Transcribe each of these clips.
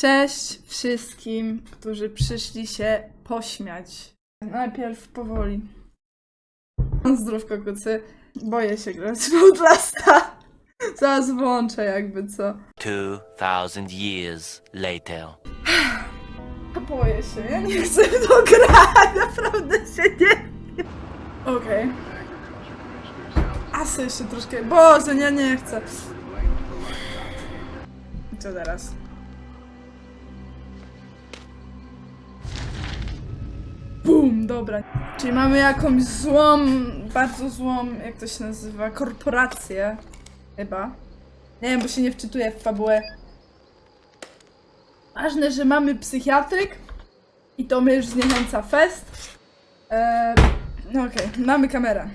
Cześć wszystkim, którzy przyszli się pośmiać. Najpierw powoli. Zdrówko kucy. Boję się grać w Outlasta. Zaraz włączę jakby co. 2000 years later. Boję się, ja nie chcę w to grać, naprawdę się nie... Okej. A sobie jeszcze troszkę... Boże, nie, nie chcę. I Co teraz? Bum, dobra. Czyli mamy jakąś złą, bardzo złą, jak to się nazywa, korporację. Chyba. Nie wiem, bo się nie wczytuję w fabułę. Ważne, że mamy psychiatryk i to mnie już zniechęca fest. Eee, no okej, mamy kamerę.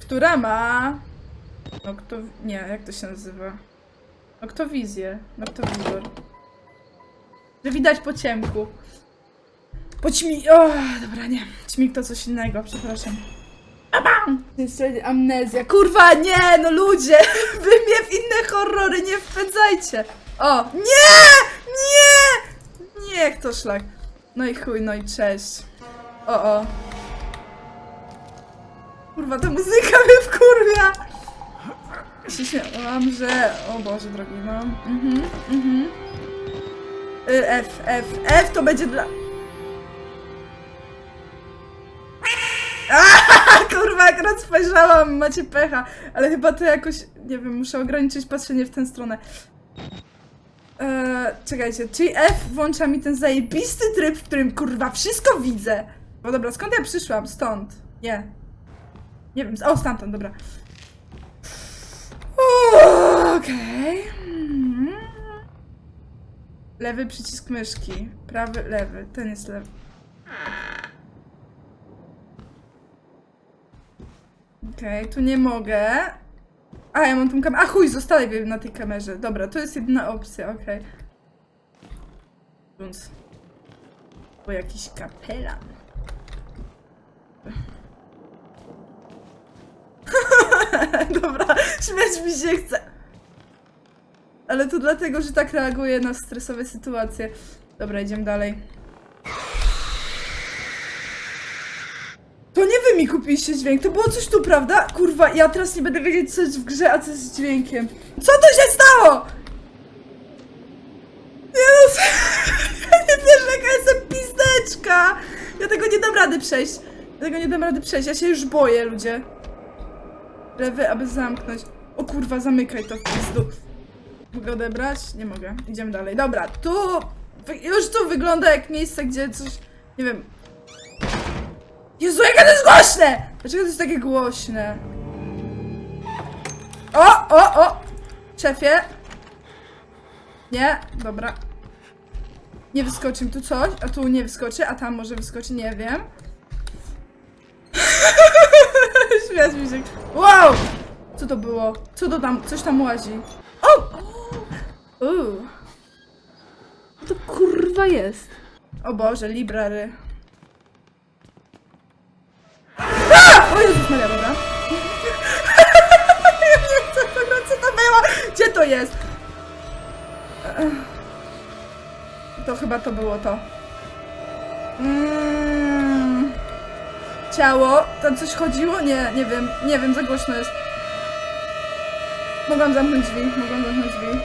Która ma... No kto... Nie, jak to się nazywa? No kto wizję? No kto wizor? Że widać po ciemku. Po ćmi... O, dobra, nie. Ćmik to coś innego, przepraszam. Abam! Jeszcze amnezja. Kurwa, nie, no ludzie! Wy mnie w inne horrory nie wpędzajcie! O, nie! Nie! Niech to szlak. No i chuj, no i cześć. O, o. Kurwa, ta muzyka mnie wkurwia! Się śmiałam, że... O Boże drogi, no. Mhm, mhm. Y, F, F, F to będzie dla... akurat spojrzałam, macie pecha, ale chyba to jakoś, nie wiem, muszę ograniczyć patrzenie w tę stronę. Eee, czekajcie, czyli F włącza mi ten zajebisty tryb, w którym kurwa wszystko widzę. No dobra, skąd ja przyszłam? Stąd. Nie. Nie wiem, o stamtąd, dobra. Okej. Mhm. Lewy przycisk myszki. Prawy, lewy. Ten jest lewy. Okej, tu nie mogę. A, ja mam tą kamerę. A chuj, zostaję go na tej kamerze. Dobra, to jest jedyna opcja, okej. Więc. Bo jakiś kapelan. Dobra, śmiać mi się chce. Ale to dlatego, że tak reaguję na stresowe sytuacje. Dobra, idziemy dalej. To dźwięk, to było coś tu, prawda? Kurwa, ja teraz nie będę wiedzieć, co jest w grze, a co jest z dźwiękiem. Co to się stało? Nie no, nie wierzę, jaka jestem pizdeczka. Ja tego nie dam rady przejść. Ja tego nie dam rady przejść, ja się już boję, ludzie. Lewy, aby zamknąć. O kurwa, zamykaj to w pizdu. Mogę odebrać? Nie mogę. Idziemy dalej. Dobra, tu... Już tu wygląda jak miejsce, gdzie coś... Nie wiem, Jezu, jakie to jest głośne! Dlaczego to jest takie głośne? O, o, o! Szefie! Nie, dobra. Nie wyskoczy mi tu coś, a tu nie wyskoczy, a tam może wyskoczy, nie wiem. Śmiać mi się. Wow! Co to było? Co to tam? Coś tam łazi. O! Uuu. Co to kurwa jest? O Boże, library. O Jezus Maria, dobra. ja nie chcę co to było? Gdzie to jest? To chyba to było to. Mm. Ciało? Tam coś chodziło? Nie, nie wiem. Nie wiem, za głośno jest. Mogłam zamknąć drzwi, mogłam zamknąć drzwi.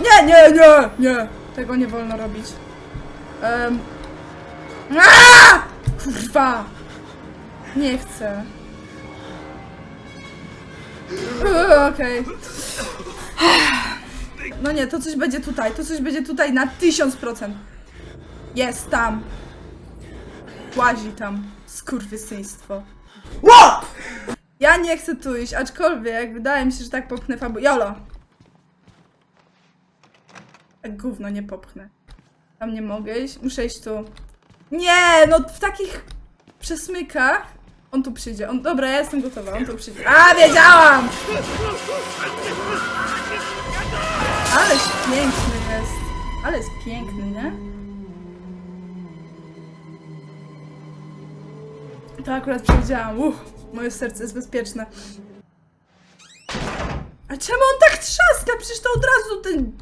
Nie, nie, nie, nie. Tego nie wolno robić. Um. Kurwa! Nie chcę. Uuu, Okej. No nie, to coś będzie tutaj. To coś będzie tutaj na tysiąc procent. Jest tam. Łazi tam. Skurwysyństwo. Ło! Ja nie chcę tu iść, aczkolwiek wydaje mi się, że tak popchnę fabu. Jolo! Tak gówno nie popchnę. Tam nie mogę iść. Muszę iść tu. Nie, no w takich przesmykach. On tu przyjdzie. On, dobra, ja jestem gotowa. On tu przyjdzie. A, wiedziałam! Ależ piękny jest. Ale jest piękny, nie? To akurat przewidziałam. Uff, moje serce jest bezpieczne. A czemu on tak trzaska? Przecież to od razu ten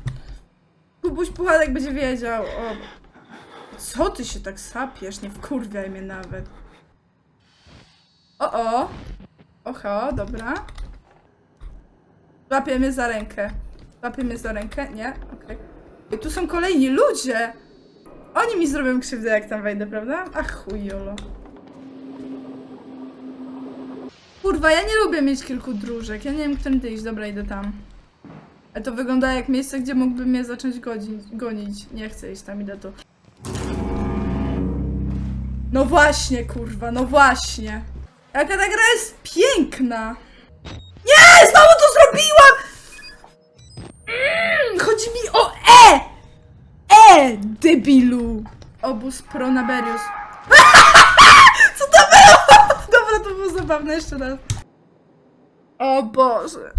Kubuś Puchatek będzie wiedział. O. Co ty się tak sapiesz? Nie wkurwiaj mnie nawet. O, o. Oho, dobra. Łapie mnie za rękę. Łapie mnie za rękę? Nie? Okej. I tu są kolejni ludzie! Oni mi zrobią krzywdę, jak tam wejdę, prawda? Ach, chujolo. Kurwa, ja nie lubię mieć kilku dróżek. Ja nie wiem, którym iść. Dobra, idę tam. Ale to wygląda jak miejsce, gdzie mógłby mnie zacząć godzić, gonić. Nie chcę iść tam, idę tu. No właśnie, kurwa, no właśnie. Jaka ta gra jest piękna. Nie, znowu to zrobiłam! Mm, chodzi mi o E! E, debilu! Obóz Pronaberius. Co to było? Dobra, to było zabawne, jeszcze raz. O Boże.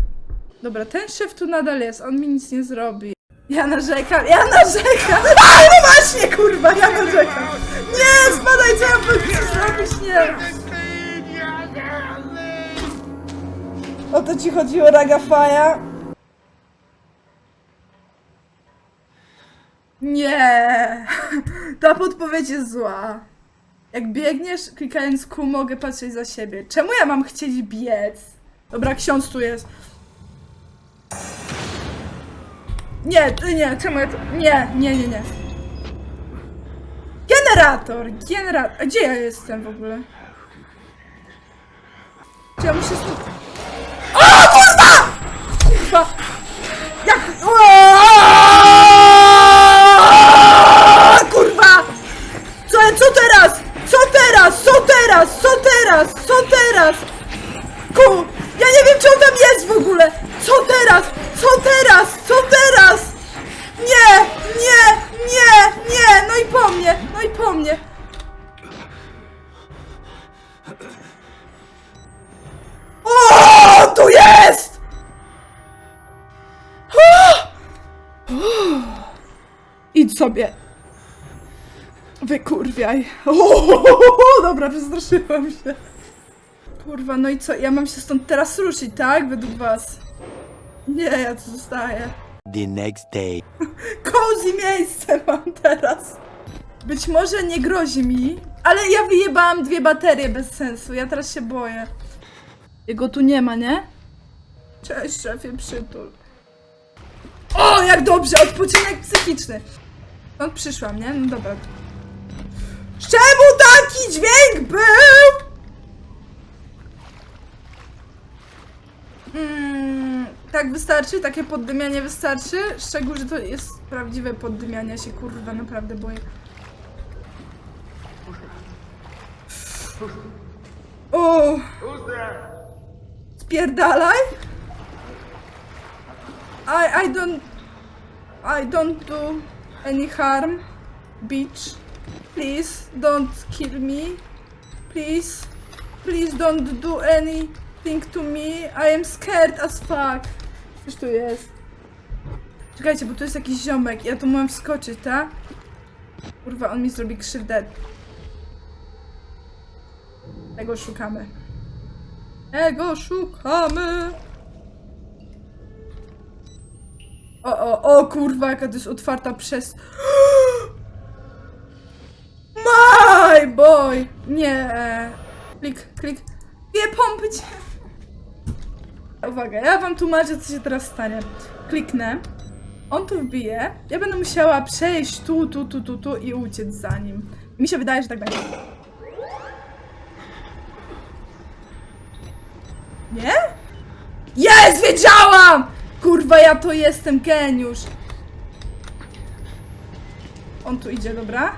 Dobra, ten szef tu nadal jest, on mi nic nie zrobi. Ja narzekam, ja narzekam! A, no właśnie, kurwa, ja narzekam! Nie, spadaj, co ja chcę zrobić, nie! O to ci chodziło, Ragafaja? Nie, ta podpowiedź jest zła. Jak biegniesz, klikając Q, mogę patrzeć za siebie. Czemu ja mam chcieć biec? Dobra, ksiądz tu jest. Nie, ty nie, czemu ja to... Nie, nie, nie, nie. Generator, generator. A gdzie ja jestem w ogóle? Czy ja muszę. Teraz? Co teraz? Ku! Ja nie wiem, czy on tam jest w ogóle! Co teraz? Co teraz? Co teraz? Nie! Nie! Nie! Nie! No i po mnie! No i po mnie! O! Tu jest! Idź sobie. Wykurwiaj. O, dobra, przestraszyłam się. Kurwa, no i co? Ja mam się stąd teraz ruszyć, tak? Według was. Nie, ja tu zostaję. The next day. Cozy miejsce mam teraz. Być może nie grozi mi, ale ja wyjebałam dwie baterie bez sensu. Ja teraz się boję. Jego tu nie ma, nie? Cześć, szefie, przytul. O, jak dobrze! Odpoczynek psychiczny. Stąd przyszłam, nie? No dobra. Czemu taki dźwięk był? Mm, tak wystarczy? Takie poddymianie wystarczy? Szczegół, że to jest prawdziwe poddymianie się, kurwa, naprawdę boję. O! Spierdalaj! I, I don't... I don't do any harm, bitch. Please, don't kill me. Please. Please don't do anything to me. I am scared as fuck. Coś tu jest. Czekajcie, bo tu jest jakiś ziomek. Ja tu mam wskoczyć, tak? Kurwa, on mi zrobi krzywdę. Tego szukamy. Tego szukamy. O, o, o kurwa, jaka to jest otwarta przez... My boy! Nie. Klik, klik. Nie pompyć. Uwaga, ja wam tłumaczę, co się teraz stanie. Kliknę. On tu wbije. Ja będę musiała przejść tu, tu, tu, tu, tu i uciec za nim. Mi się wydaje, że tak będzie. Nie? Jest! Wiedziałam! Kurwa, ja to jestem geniusz. On tu idzie, dobra?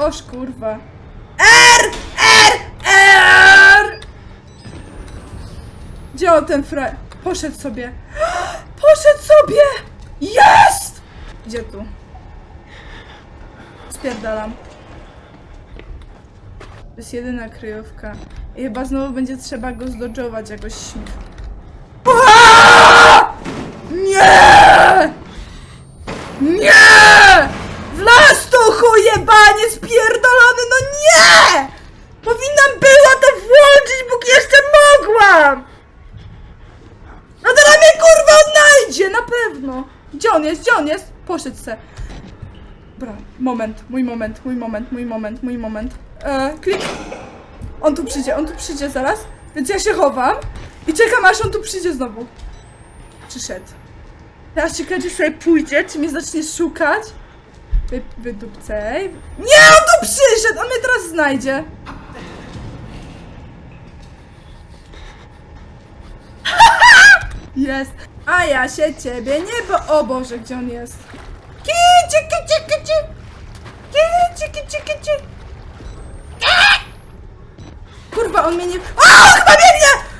Oż kurwa. R! R! R! Gdzie on ten fra... Poszedł sobie. Poszedł sobie! Jest! Gdzie tu? Spierdalam. To jest jedyna kryjówka. I chyba znowu będzie trzeba go zdodżować jakoś śmich. Aaa! Nie! Nie! W las to chujebanie spierdolony, no nie! Powinnam była to włączyć, póki jeszcze mogłam! wyjdzie, na pewno. Gdzie on jest, gdzie on jest? Poszedł se. Moment, mój moment, mój moment, mój moment, mój moment. E, klik. On tu przyjdzie, on tu przyjdzie zaraz, więc ja się chowam i czekam aż on tu przyjdzie znowu. Przyszedł. Teraz ciekawe, czy sobie pójdzie, czy mnie zacznie szukać. Wy, wydupcej. Nie, on tu przyszedł! On mnie teraz znajdzie. Jest. A ja się ciebie nie bo... O Boże, gdzie on jest? Kici, kici, kici! Kici, kici, kici! Kurwa, on mnie nie... O, chyba biegnie!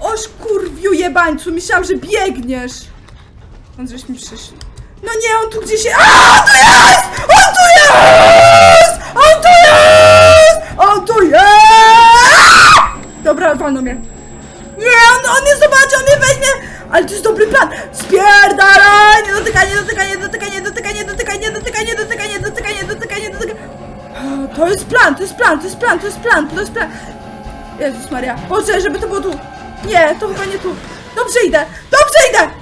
Oż kurwiu jebańcu, myślałam, że biegniesz. On żeś mi przyszli. No nie, on tu gdzieś jest. A, on tu jest! On tu jest! On tu jest! On tu jest! Dobra, walno mnie. Nie, on, on nie zobaczy, on nie weźmie! Ale to jest dobry plan! Spierdalaj! Nie dotykaj, nie dotykaj, nie dotykaj, nie dotykaj, nie dotykaj, nie dotykaj, nie dotykaj, nie dotykaj, nie dotykaj, nie dotykaj. To jest plan, to jest plan, to jest plan, to jest plan, to jest plan. Jezus Maria. Boże, żeby to było tu. Nie, to chyba nie tu. Dobrze idę, dobrze idę!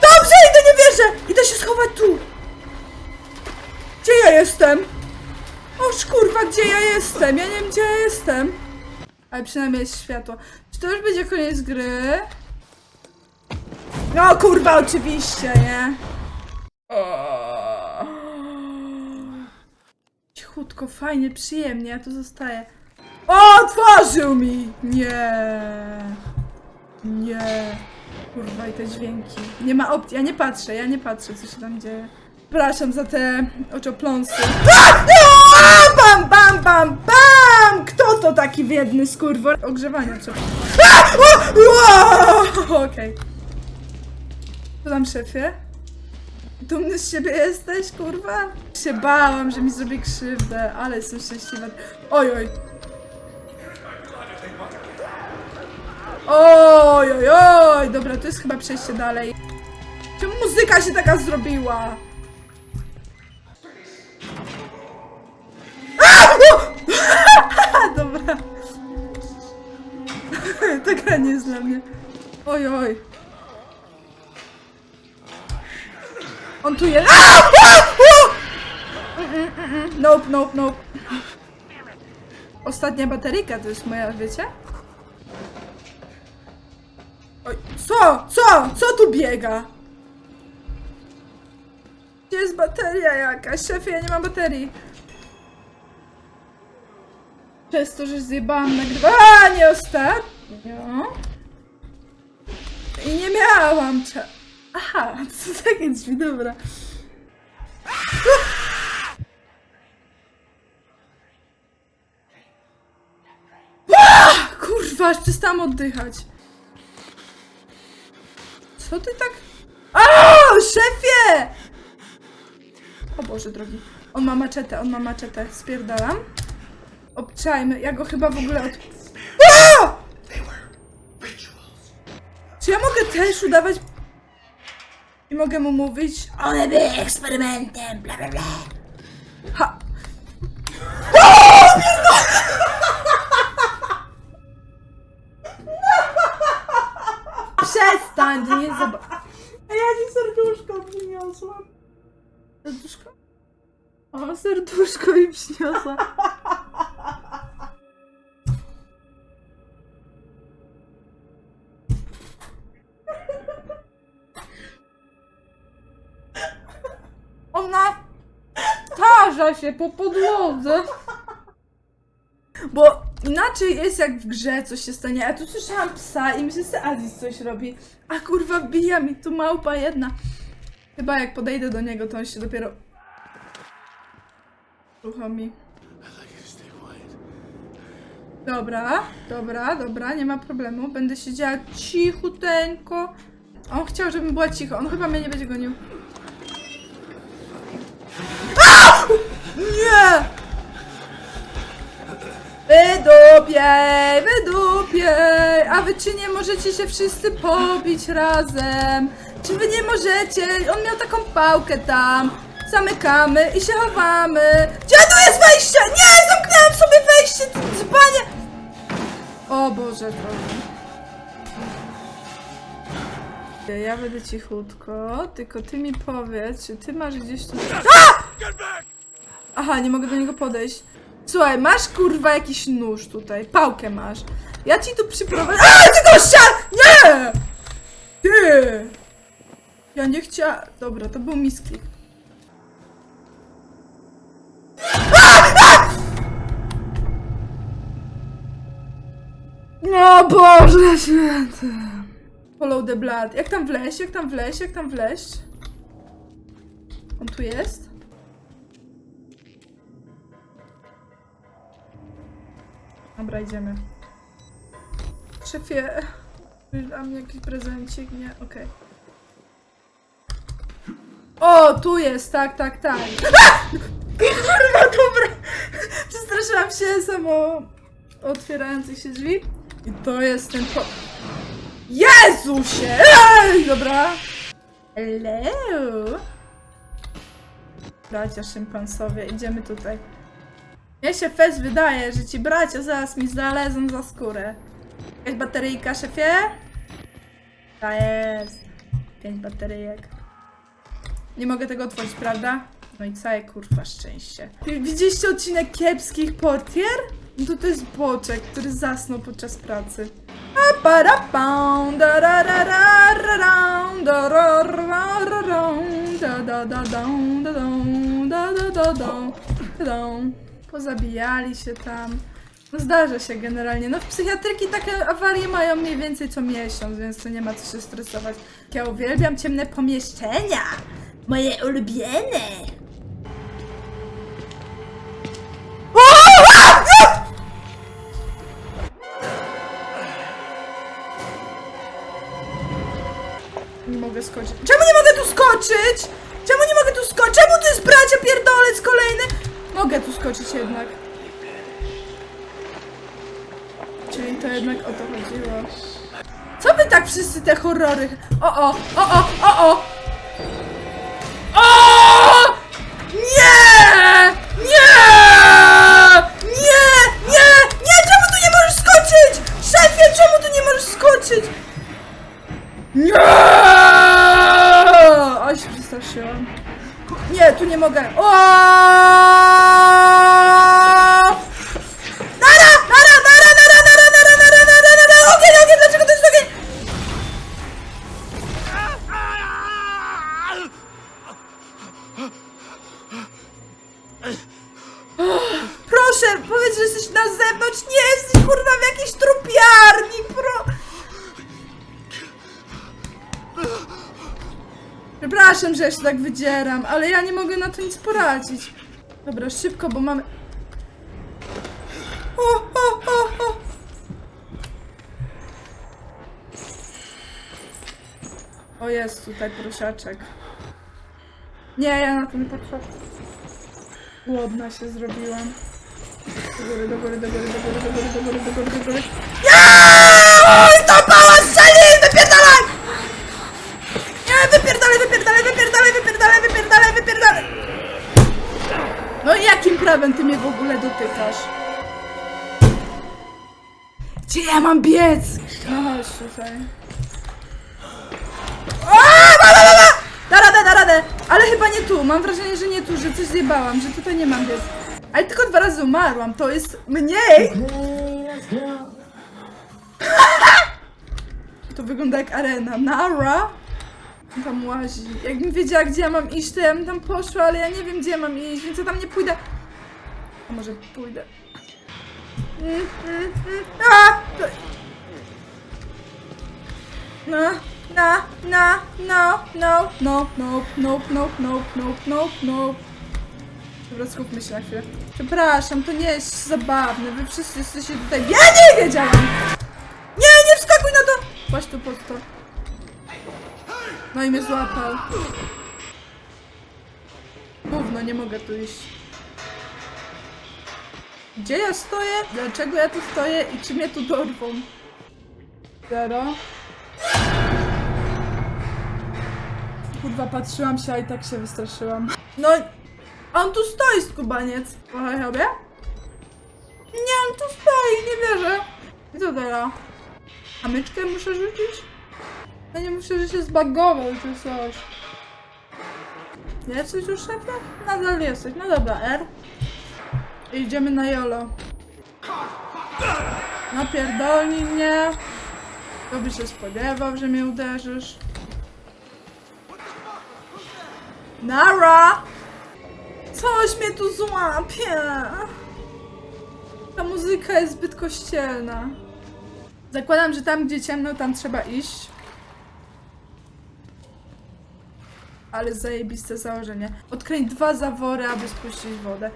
Dobrze idę, nie wierzę! Idę się schować tu. Gdzie ja jestem? Oż kurwa, gdzie ja jestem? Ja nie wiem, gdzie ja jestem. Ale przynajmniej jest światło. Czy to już będzie koniec gry? No kurwa, oczywiście, nie? Cichutko, fajnie, przyjemnie, ja tu zostaję. O, otworzył mi! Nie. Nie. Kurwa, i te dźwięki. Nie ma opcji, ja nie patrzę, ja nie patrzę, co się tam dzieje. Przepraszam za te oczopląsy. A! Bam, bam, bam, bam! Kto to taki biedny skurwor? Ogrzewania trzeba. Okej. Co tam, szefie? Dumny z siebie jesteś, kurwa? Się bałam, że mi zrobi krzywdę, ale jestem szczęśliwa. Oj, oj. Oj, oj, oj. Dobra, to jest chyba przejście dalej. Czemu muzyka się taka zrobiła? Nie jest dla mnie. Oj, oj. On tu jest. Nope, nope, nope. Ostatnia bateryjka to jest moja, wiecie? Oj, co? Co? Co tu biega? Gdzie jest bateria jakaś? Szefie, ja nie mam baterii. Przez to, że zjebałam nagrywanie ostatnio. I nie miałam cza... Aha, co takie drzwi, dobra. Ah! Kurwa, aż przestałam oddychać. Co ty tak... O, szefie! O Boże drogi. On ma maczetę, on ma maczetę. Spierdalam. Obczajmy. Ja go chyba w ogóle od... O! Czy ja mogę też udawać... I mogę mu mówić... One były eksperymentem, bla bla bla. Ha! Przestań, nie zobacz. A ja ci serduszko przyniosłam. Serduszko? O, serduszko mi przyniosła. Się po podłodze. Bo inaczej jest jak w grze coś się stanie, a tu słyszałam psa i myślę, że Aziz coś robi. A kurwa bija mi tu małpa jedna. Chyba jak podejdę do niego, to on się dopiero... Uruchomi. Dobra, dobra, dobra, nie ma problemu. Będę siedziała cichuteńko. On chciał, żebym była cicho. On chyba mnie nie będzie gonił. Nie! Wydupiej, wydupiej! A wy czy nie możecie się wszyscy pobić razem? Czy wy nie możecie? On miał taką pałkę tam. Zamykamy i się chowamy. Gdzie tu jest wejście? Nie, zamknęłam sobie wejście, dzbanie! O Boże, drogi. Ja będę cichutko, tylko ty mi powiedz, czy ty masz gdzieś tu... A! Aha, nie mogę do niego podejść. Słuchaj, masz kurwa jakiś nóż tutaj, pałkę masz. Ja ci tu przyprowadzę... A, ty gościa! Nie! Ty! Ja nie chciałam... Dobra, to był misklik. No Boże święty. Follow the blood. Jak tam wleźć? Jak tam wleźć? Jak tam wleźć? On tu jest? Dobra, idziemy. Szefie, dla mnie jakiś prezencik? Nie? Okej. O, tu jest, tak, tak, tak. Kurwa, dobra. Przestraszyłam się samo otwierających się drzwi. I to jest ten po... Jezusie! Ej, dobra. Hello. Bracia szympansowie, idziemy tutaj. Mnie się fest wydaje, że ci bracia zaraz mi znalezą za skórę. Jakaś bateryjka, szefie? Ta jest. Pięć bateryjek. Nie mogę tego otworzyć, prawda? No i całe kurwa szczęście. Widzieliście odcinek kiepskich portier? No to to jest boczek, który zasnął podczas pracy. Pozabijali się tam. No zdarza się generalnie. No w psychiatryki takie awarie mają mniej więcej co miesiąc, więc to nie ma co się stresować. Ja uwielbiam ciemne pomieszczenia. Moje ulubione. Nie mogę skoczyć. Czemu nie mogę tu skoczyć? Czemu nie mogę tu skoczyć? Czemu tu jest bracia pierdolec kolejny? Mogę tu skoczyć jednak. Czyli to jednak o to chodziło. Co wy tak wszyscy te horrory? O o, o o, o o! O! Nie! Nie! Nie! Nie! Nie! Czemu tu nie możesz skoczyć? Szefie, czemu tu nie możesz skoczyć? Nie! Się przestraszyłam. Nie, tu nie mogę. Przepraszam, że ja się tak wydzieram, ale ja nie mogę na to nic poradzić. Dobra, szybko, bo mamy... O, o, o, o. o jest tutaj prosiaczek. Nie, ja na nie patrzę. Głodna się zrobiłam. Do góry, do góry, do góry, do góry, do góry, do góry, do góry, do góry. Oj, pałac strzeli! Wypierdalaj! Nie, wypierdalaj, wypierdalaj, wypierdalaj, wypierdalaj, wypierdalaj, wypierdalaj! No i jakim prawem ty mnie w ogóle dotykasz? Gdzie ja mam biec? No chodź tutaj. A, da, da, da, da! Da radę, da radę! Ale chyba nie tu, mam wrażenie, że nie tu, że coś zjebałam, że tutaj nie mam biec. Ale tylko dwa razy umarłam, to jest mniej! To wygląda jak arena. Nara? Tam łazi. Jakbym wiedziała, gdzie ja mam iść, to ja bym tam poszła, ale ja nie wiem, gdzie ja mam iść, więc ja tam nie pójdę. A może pójdę. Mm, mm, mm. A! No, na, na, no, no, no, no, no, no, no, no, no, no. Dobra, skupmy się na chwilę. Przepraszam, to nie jest zabawne. Wy wszyscy jesteście tutaj. Ja nie wiedziałam! Nie, nie wskakuj na to! Właśnie tu pod to. No i mnie złapał. Gówno, nie mogę tu iść. Gdzie ja stoję? Dlaczego ja tu stoję i czy mnie tu dorwą? Zero. Kurwa, patrzyłam się, a i tak się wystraszyłam. No, on tu stoi, skubaniec. Słuchaj sobie. Nie, on tu stoi, nie wierzę. I co teraz? A muszę rzucić? Ja nie muszę, że się zbagował czy coś. Jesteś już szefem? Nadal jesteś. No dobra, R. Idziemy na Jolo. Napierdolnij mnie. Kto by się spodziewał, że mnie uderzysz? Nara! Coś mnie tu złapie! Ta muzyka jest zbyt kościelna. Zakładam, że tam gdzie ciemno, tam trzeba iść. Ale zajebiste założenie. Odkręć dwa zawory, aby spuścić wodę.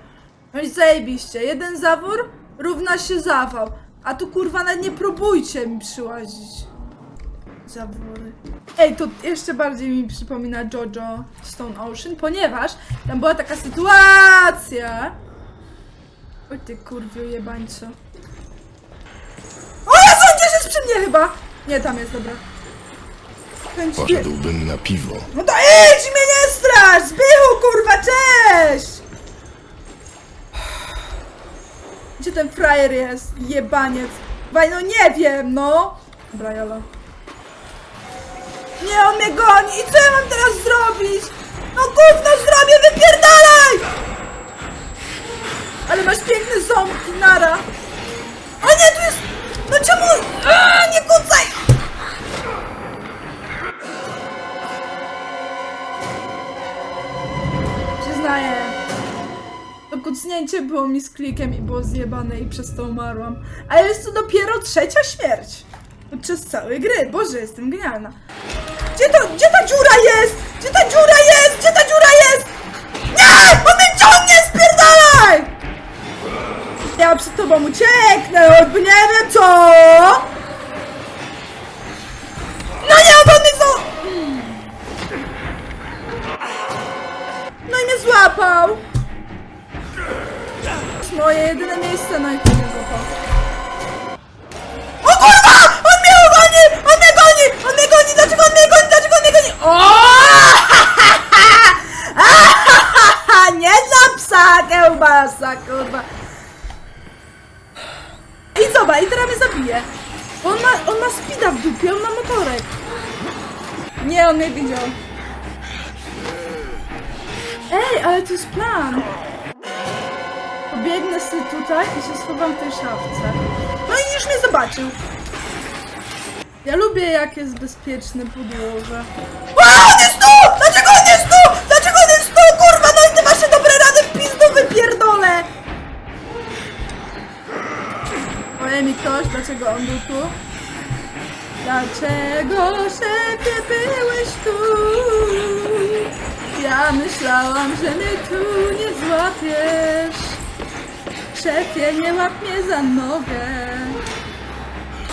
No i zajebiście. Jeden zawór równa się zawał. A tu kurwa nawet nie próbujcie mi przyłazić. Zawory. Ej, to jeszcze bardziej mi przypomina JoJo Stone Ocean, ponieważ tam była taka sytuacja. Oj ty kurwiu jebańco. O Jezu, gdzieś jest przy mnie chyba! Nie, tam jest, dobra. Kręć- Poszedłbym na piwo. no to idź mnie nie strasz! Zbychu, kurwa, cześć! Gdzie ten frajer jest? Jebaniec. Waj, no nie wiem, no! Dobra, jolo. Nie, on mnie goni! I co ja mam teraz zrobić? No gówno zrobię, wypierdalaj! Ale masz piękne ząbki, nara. O nie, tu jest... No czemu... A, nie kucaj! Kucnięcie było mi z klikiem i było zjebane i przez to umarłam. A jest to dopiero trzecia śmierć. Podczas całej gry. Boże, jestem genialna. Gdzie to, gdzie ta dziura jest? Gdzie ta dziura jest? Gdzie ta dziura jest? Nie! On mnie ciągnie, spierdalaj! Ja przed tobą ucieknę, choćby nie wiem co! Jest moje jedyne miejsce, na jakie złapał. O kurwa! On mnie goni! On mnie goni! On mnie goni! Dlaczego on mnie goni? Dlaczego on mnie goni? O! Nie za psa, kiełbasa, kurwa. I zobacz, i teraz mnie zabije. On ma, on ma speeda w dupie, on ma motorek. Nie, on mnie widział. Ej, ale to jest plan. Pobiegnę sobie tutaj i się schowam w tej szafce. No i już mnie zobaczył. Ja lubię jak jest bezpieczne podłoże. A, on jest tu! Dlaczego on jest tu? Dlaczego on jest tu? Kurwa, no i te wasze dobre rady w pizdu wypierdolę! Powie mi ktoś, dlaczego on był tu? Dlaczego szefie byłeś tu? Ja myślałam, że mnie tu nie złapiesz. Szefie, nie łap mnie za nogę.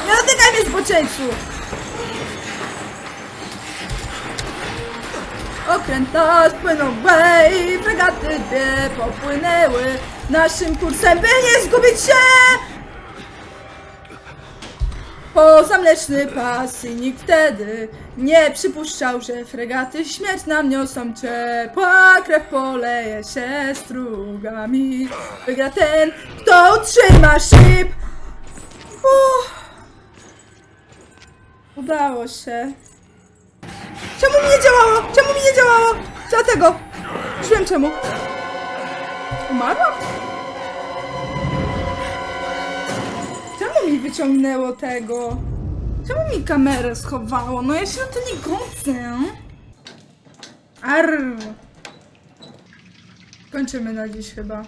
Nie dotykaj mnie zboczeńcu! Okręt nasz płynął bej, fregaty dwie popłynęły naszym kursem, by nie zgubić się! Poza mleczny pas i nikt wtedy nie przypuszczał, że fregaty śmierć nam niosą ciepła krew poleje się strugami. Wygra ten, kto utrzyma szyb. Udało się. Czemu mi nie działało? Czemu mi nie działało? Dlatego. Już wiem czemu. Umarłam? Mi wyciągnęło tego? Czemu mi kamerę schowało? No ja się na to nie godzę. Arr. Kończymy na dziś chyba.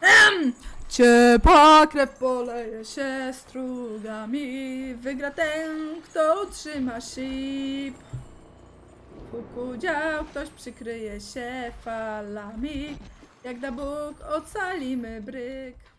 Em! Ciepła krew poleje się strugami. Wygra ten, kto utrzyma sip. Puku dział, ktoś przykryje się falami. Jak da Bóg, ocalimy bryk.